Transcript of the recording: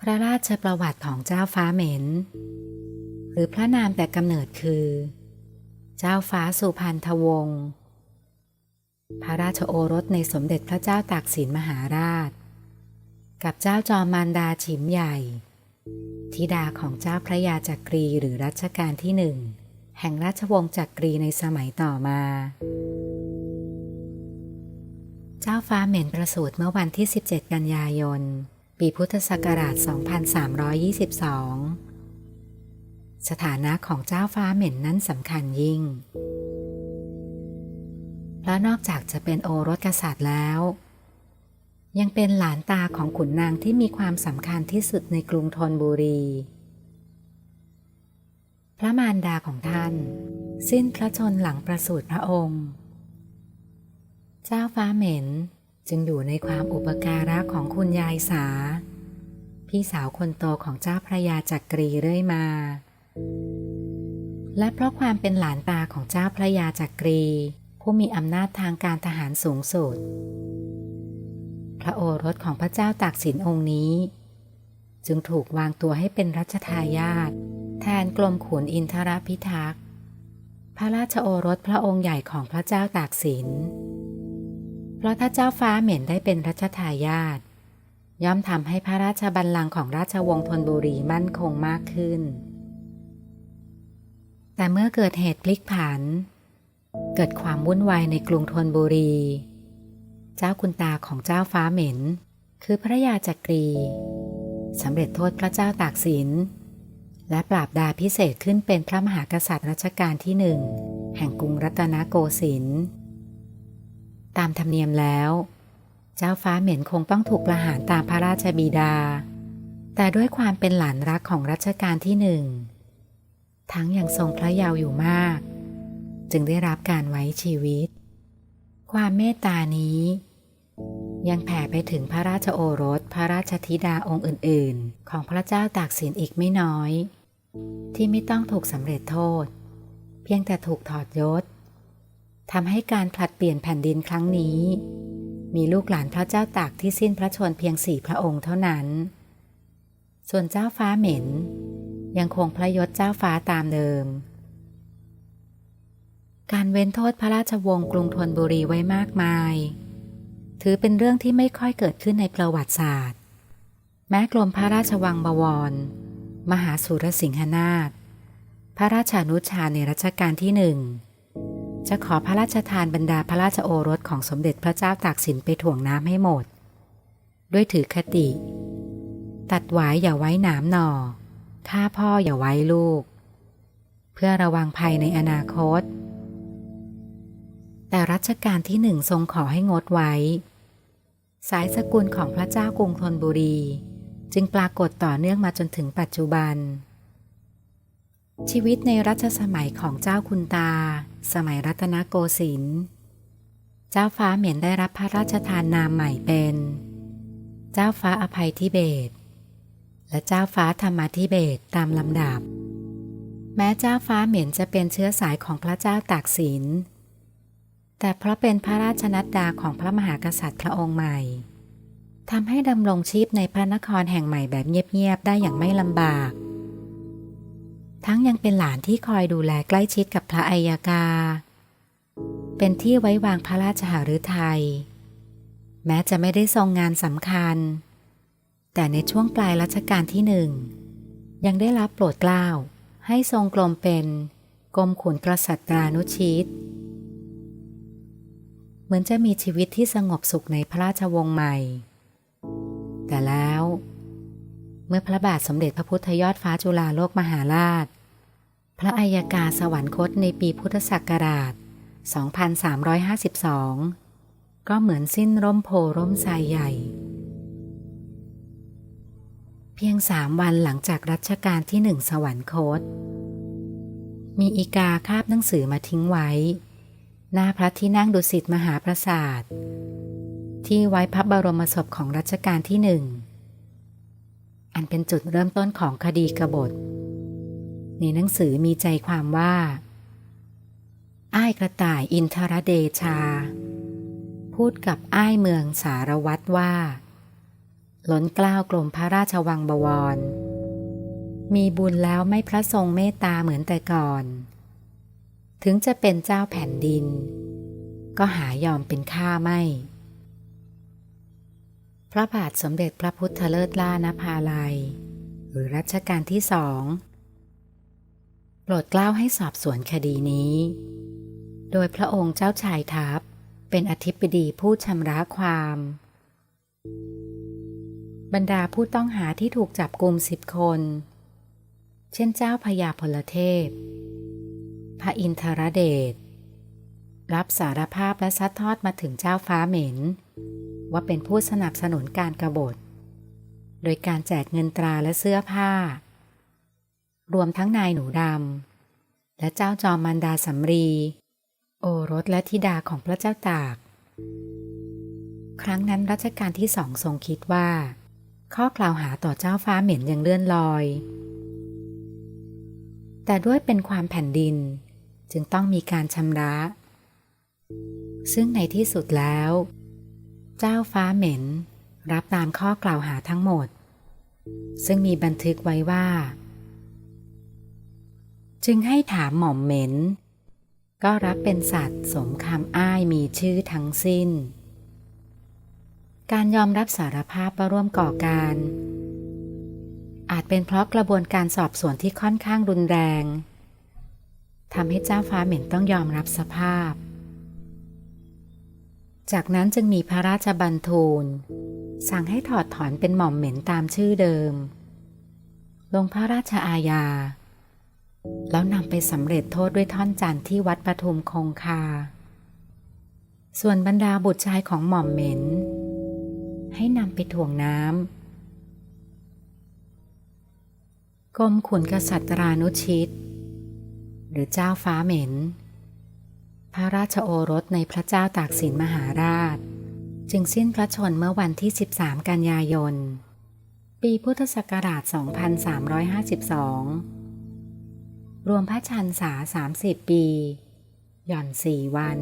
พระราชประวัติของเจ้าฟ้าเหม็น หรือพระนามแต่กำเนิดคือ เจ้าฟ้าสุพรรณทวงศ์พระราชโอรสในสมเด็จพระเจ้าตากสินมหาราช กับเจ้าจอมมารดาฉิมใหญ่ ธิดาของเจ้าพระยาจักรีหรือรัชกาลที่หนึ่ง แห่งราชวงศ์จักรีในสมัยต่อมา เจ้าฟ้าเหม็นประสูติเมื่อวันที่ 17 กันยายน ปีพุทธศักราช 2322 สถานะของเจ้าฟ้าเหม็นนั้นสำคัญยิ่ง เพราะนอกจากจะเป็นโอรสกษัตริย์แล้ว ยังเป็นหลานตาของขุนนางที่มีความสำคัญที่สุดในกรุงธนบุรี พระมารดาของท่าน สิ้นพระชนหลังประสูติพระองค์ จ้าฟ้าเหม็นจึงอยู่ในความอุปการะของคุณยายสา พี่สาวคนโตของเจ้าพระยาจักรีเรื่อยมา และเพราะความเป็นหลานตาของเจ้าพระยาจักรี ผู้มีอำนาจทางการทหารสูงสุด พระโอรสของพระเจ้าตากสินองค์นี้ จึงถูกวางตัวให้เป็นรัชทายาทแทนกรมขุนอินทรพิทักษ์พระราชโอรสพระองค์ใหญ่ของพระเจ้าตากสิน เพราะถ้าเจ้าฟ้าเหม็นได้เป็นรัชทายาทย่อมทำให้พระราชบัลลังก์ของราชวงศ์ธนบุรีมั่นคงมากขึ้น แต่เมื่อเกิดเหตุพลิกผัน เกิดความวุ่นวายในกรุงธนบุรี เจ้าคุณตาของเจ้าฟ้าเหม็น คือพระยาจักรีสำเร็จโทษพระเจ้าตากสิน และปราบดาพิเศษขึ้นเป็นพระมหากษัตริย์รัชกาลที่หนึ่งแห่งกรุงรัตนโกสินทร์ ตามธรรมเนียมแล้ว เจ้าฟ้าเหม็นคงต้องถูกประหารตามพระราชบิดา แต่ด้วยความเป็นหลานรักของรัชกาลที่หนึ่ง ทั้งยังทรงพระเยาว์อยู่มาก จึงได้รับการไว้ชีวิต ความเมตตานี้ ยังแผ่ไปถึงพระราชโอรสพระราชธิดาองค์อื่น ๆ ของพระเจ้าตากสินอีกไม่น้อย ที่ไม่ต้องถูกสำเร็จโทษ เพียงแต่ถูกถอดยศ ทำให้การผลัดเปลี่ยนแผ่นดินครั้งนี้ มีลูกหลานพระเจ้าตากที่สิ้นพระชนเพียงสี่พระองค์เท่านั้น ส่วนเจ้าฟ้าเหม็น ยังคงพระยศเจ้าฟ้าตามเดิม การเว้นโทษพระราชวงศ์กรุงธนบุรีไว้มากมาย ถือเป็นเรื่องที่ไม่ค่อยเกิดขึ้นในประวัติศาสตร์ แม้กรมพระราชวังบวร มหาสุรสิงหนาถพระราชานุชาในรัชกาลที่หนึ่ง จะขอพระราชทานบรรดาพระราชโอรสของสมเด็จพระเจ้าตากสินไปถ่วงน้ำให้หมด ด้วยถือคติ ตัดไว้อย่าไว้หนามหน่อฆ่าพ่ออย่าไว้ลูก เพื่อระวังภัยในอนาคต แต่รัชกาลที่หนึ่งทรงขอให้งดไว้ สายสกุลของพระเจ้ากรุงธนบุรี จึงปรากฏต่อเนื่องมาจนถึงปัจจุบัน ชีวิตในรัชสมัยของเจ้าคุณตา สมัยรัตนโกสินทร์ เจ้าฟ้าเหมียนได้รับพระราชทานนามใหม่เป็น เจ้าฟ้าอภัยทิเบต และเจ้าฟ้าธรรมาธิเบตตามลำดับ แม้เจ้าฟ้าเหมียนจะเป็นเชื้อสายของพระเจ้าตากสิน แต่เพราะเป็นพระราชนัดดาของพระมหากษัตริย์พระองค์ใหม่ทำให้ดำรงชีพในพระนครแห่งใหม่แบบเงียบๆได้อย่างไม่ลำบาก ทั้งยังเป็นหลานที่คอยดูแลใกล้ชิดกับพระอัยกา เป็นที่ไว้วางพระราชหฤทัย แม้จะไม่ได้ทรงงานสำคัญ แต่ในช่วงปลายรัชกาลที่หนึ่ง ยังได้รับโปรดเกล้าให้ทรงกลมเป็นกรมขุนกษัตรานุชิต เหมือนจะมีชีวิตที่สงบสุขในพระราชวงศ์ใหม่ แต่แล้ว เมื่อพระบาทสมเด็จพระพุทธยอดฟ้าจุฬาโลกมหาราช พระอัยกาสวรรคตในปีพุทธศักราช 2352 ก็เหมือนสิ้นร่มโพร่มไทรใหญ่ เพียงสามวันหลังจากรัชกาลที่หนึ่งสวรรคต มีอีกาคาบหนังสือมาทิ้งไว้ หน้าพระที่นั่งดุสิตมหาปราสาท ที่ไว้พระบรมศพของรัชกาลที่หนึ่งอันเป็นจุดเริ่มต้นของคดีกบฏ ในหนังสือมีใจความว่า อ้ายกระต่ายอินทรเดชา พูดกับอ้ายเมืองสารวัตรว่า ล้นกล้าวกรมพระราชวังบวร มีบุญแล้วไม่พระทรงเมตตาเหมือนแต่ก่อน ถึงจะเป็นเจ้าแผ่นดิน ก็หายอมเป็นข้าไม่พระบาทสมเด็จพระพุทธเลิศล่านภาลัย หรือรัชกาลที่สอง รดเกล้าให้สอบสวนคดีนี้ โดยพระองค์เจ้าชายทัพเป็นอธิบดีผู้ชำระความ บรรดาผู้ต้องหาที่ถูกจับกลุ่มสิบคน เช่นเจ้าพญาพลเทพ พระอินทรเดช รับสารภาพและซัดทอดมาถึงเจ้าฟ้าเหม็น ว่าเป็นผู้สนับสนุนการกรบฏ โดยการแจกเงินตราและเสื้อผ้า รวมทั้งนายหนูดำและเจ้าจอมมันดาสำรี โอรสและธิดาของพระเจ้าตาก ครั้งนั้นรัชกาลที่สองทรงคิดว่า ข้อกล่าวหาต่อเจ้าฟ้าเหม็นยังเลื่อนลอย แต่ด้วยเป็นความแผ่นดินจึงต้องมีการชำระ ซึ่งในที่สุดแล้ว เจ้าฟ้าเหม็นรับตามข้อกล่าวหาทั้งหมด ซึ่งมีบันทึกไว้ว่า จึงให้ถามหม่อมเหม็น ก็รับเป็นสัตว์สมคำอ้ายมีชื่อทั้งสิ้น การยอมรับสารภาพว่าร่วมก่อการ อาจเป็นเพราะกระบวนการสอบสวนที่ค่อนข้างรุนแรงทำให้เจ้าฟ้าเหม็นต้องยอมรับสภาพ จากนั้นจึงมีพระราชบัญทูล สั่งให้ถอดถอนเป็นหม่อมเหม็นตามชื่อเดิม ลงพระราชอาญา แล้วนำไปสำเร็จโทษด้วยท่อนจันทร์ที่วัดปทุมคงคา ส่วนบรรดาบุตรชายของหม่อมเหม็น ให้นำไปถ่วงน้ำกรมขุนกษัตรานุชิต หรือเจ้าฟ้าเหม็น พระราชโอรสในพระเจ้าตากสินมหาราช จึงสิ้นพระชนเมื่อวันที่ 13 กันยายน ปีพุทธศักราช 2352 รวมพระชันษา 30 ปี หย่อนสี่วัน